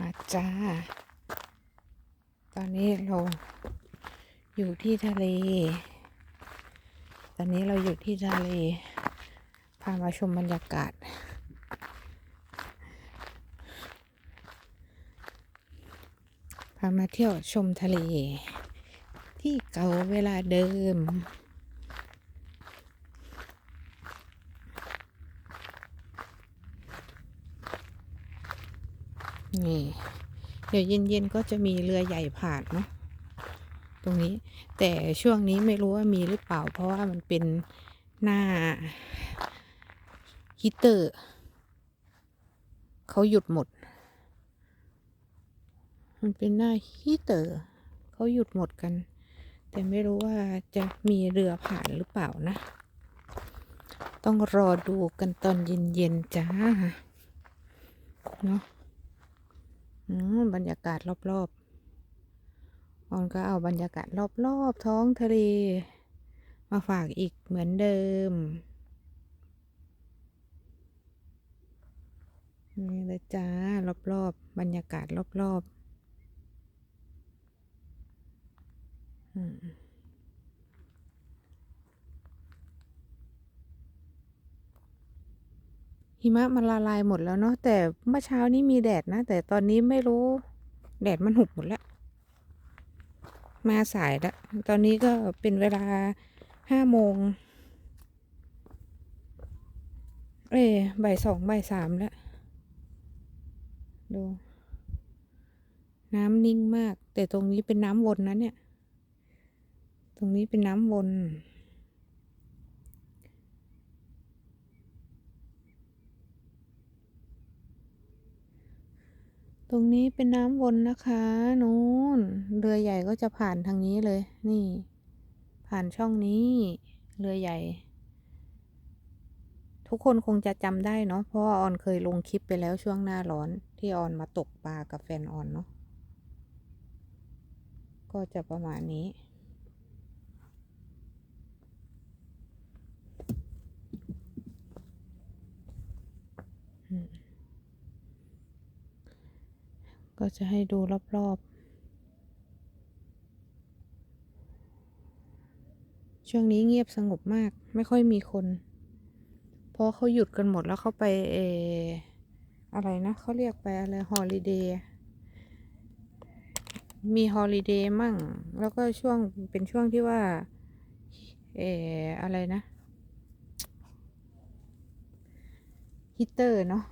มาจ้า ตอนนี้เราอยู่ที่ทะเล ตอนนี้เราอยู่ที่ทะเล พามาชมบรรยากาศ พามาเที่ยวชมทะเล ที่เก่าเวลาเดิม นี่ เดี๋ยวเย็นๆก็จะมีเรือใหญ่ผ่านเนาะตรงนี้ แต่ช่วงนี้ไม่รู้ว่ามีหรือเปล่า เพราะว่ามันเป็นหน้าฮีเตอร์เขาหยุดหมด มันเป็นหน้าฮีเตอร์เขาหยุดหมดกัน แต่ไม่รู้ว่าจะมีเรือผ่านหรือเปล่านะ ต้องรอดูกันตอนเย็นๆจ้าเนาะ บรรยากาศรอบๆออนก็เอาบรรยากาศรอบๆท้องทะเล มาฝากอีกเหมือนเดิม นี่เลยจ้ารอบๆบรรยากาศรอบๆ อืม หิมะมันละลายหมดแล้วเนาะแต่เมื่อเช้านี้มีแดดนะ แต่ตอนนี้ไม่รู้ แดดมันหุบหมดแล้ว มาสายแล้วตอนนี้ก็เป็นเวลาห้าโมงเอ้ยบ่ายสองบ่ายสามแล้ว ดู น้ำนิ่งมาก แต่ตรงนี้เป็นน้ำวนนะเนี่ย ตรงนี้เป็นน้ำวน ตรงนี้เป็นน้ำวนนะคะนู้นเรือใหญ่ก็จะผ่านทางนี้เลย นี่ ผ่านช่องนี้ เรือใหญ่ ทุกคนคงจะจำได้เนาะเพราะออนเคยลงคลิปไปแล้วช่วงหน้าร้อนที่ออนมาตกปลากับแฟนออนเนาะก็จะประมาณนี้ อืม ก็จะให้ดูรอบๆ ช่วงนี้เงียบสงบมากไม่ค่อยมีคน เพราะเขาหยุดกันหมดแล้วเขาไปเอออะไรนะเขาเรียกไปอะไรฮอลิเดย์มีฮอลิเดย์มั่ง แล้วก็ช่วงเป็นช่วงที่ว่า เอออะไรนะฮีเตอร์เนาะ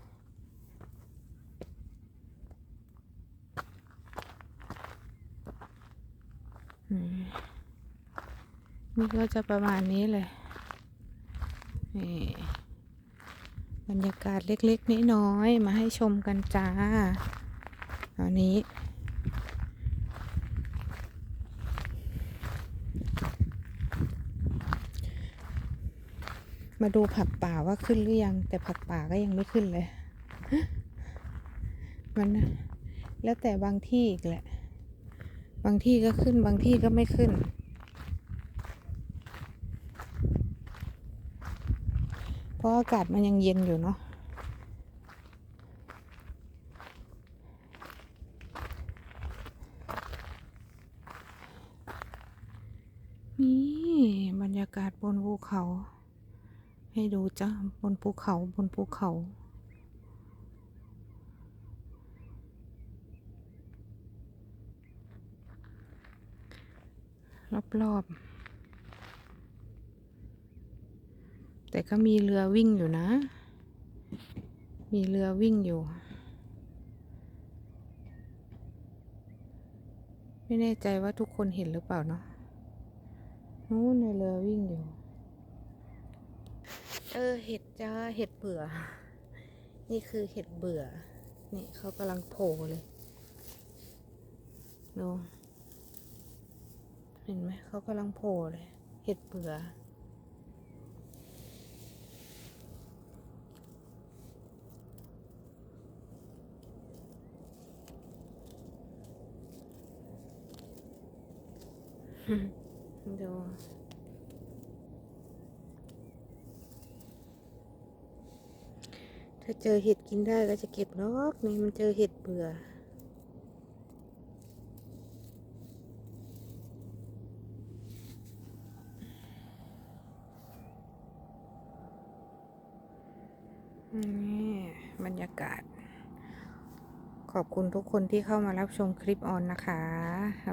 อืม นี่ก็จะประมาณนี้เลยนี่บรรยากาศเล็กๆน้อยๆมาให้ชมกันจ้าตอนนี้ มาดูผักป่าว่าขึ้นหรือยัง แต่ผักป่าก็ยังไม่ขึ้นเลย มันแล้วแต่บางที่อีกแหละ บางที่ก็ขึ้นบางที่ก็ไม่ขึ้น เพราะอากาศมันยังเย็นอยู่เนาะนี่บรรยากาศบนภูเขา ให้ดูจ้าบนภูเขาบนภูเขารอบๆ แต่ก็มีเรือวิ่งอยู่นะ มีเรือวิ่งอยู่ ไม่แน่ใจว่าทุกคนเห็นหรือเปล่าเนาะนู้นในเรือวิ่งอยู่ เออ เห็ดจ้า เห็ดเบื่อ นี่คือเห็ดเบื่อ นี่เขากำลังโผล่เลยดูเห็นไหมเขากำลังโผล่เลย เห็ดเบื่อ ดูถ้าเจอเห็ดกินได้ก็จะเก็บนอกนี่มันเจอเห็ดเบื่อ นี่บรรยากาศ ขอบคุณทุกคนที่เข้ามารับชมคลิปออนนะคะ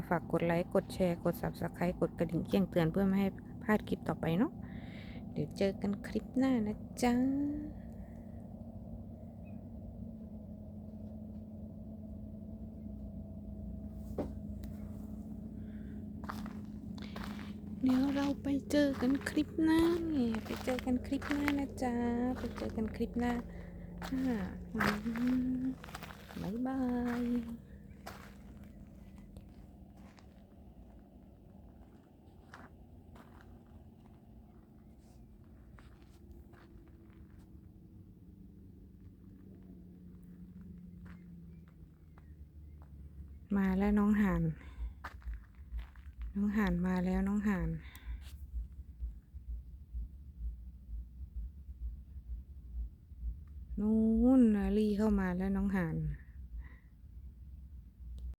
ฝากกดไลค์ กดแชร์ กด subscribe กดกระดิ่งแจ้งเตือนเพื่อไม่ให้พลาดคลิปต่อไปเนาะ เดี๋ยวเจอกันคลิปหน้านะจ๊ะเดี๋ยวเราไปเจอกันคลิปหน้าเนี่ยไปเจอกันคลิปหน้านะจ๊ะ ไปเจอกันคลิปหน้าอ่า บ๊ายบายมาแล้วน้องห่าน น้องห่านมาแล้วน้องห่าน นู้นนาลี่เข้ามาแล้วน้องหาน